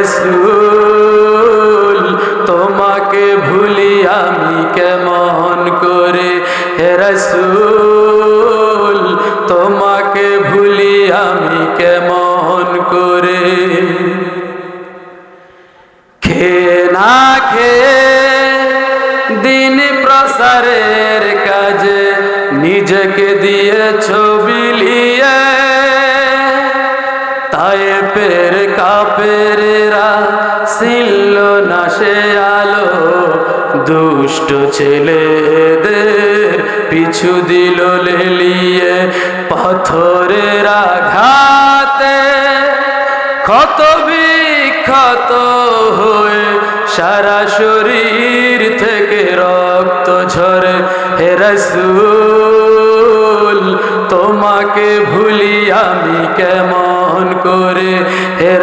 রসুল, তোমাকে ভুলি আমি কেমন করে? হে রসুল, তোমাকে ভুলি আমি কেমন করে? খে না খে দিন প্রসারের কাজে নিজেকে দিয়েছ বিলিয়ে তাই পের কাপেরা সিল না সে আলো। দুষ্ট ছেলেদের পিছু দিল লেলিয়ে পাথরের আঘাতে। ক্ষত বিক্ষত হয়ে সারা শরীর থেকে রক্ত ঝরে। হে রসুল, তোমাকে ভুলি আমি কেমন?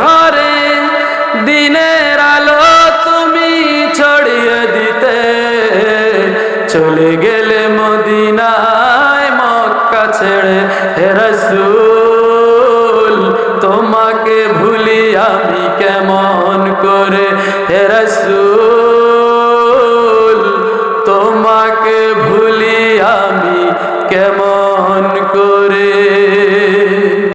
ঘরে দিনের আলো তুমি ছড়িয়ে দিতে। চলে গেলে মদিনায় মক্কা ছেড়ে হেরাসু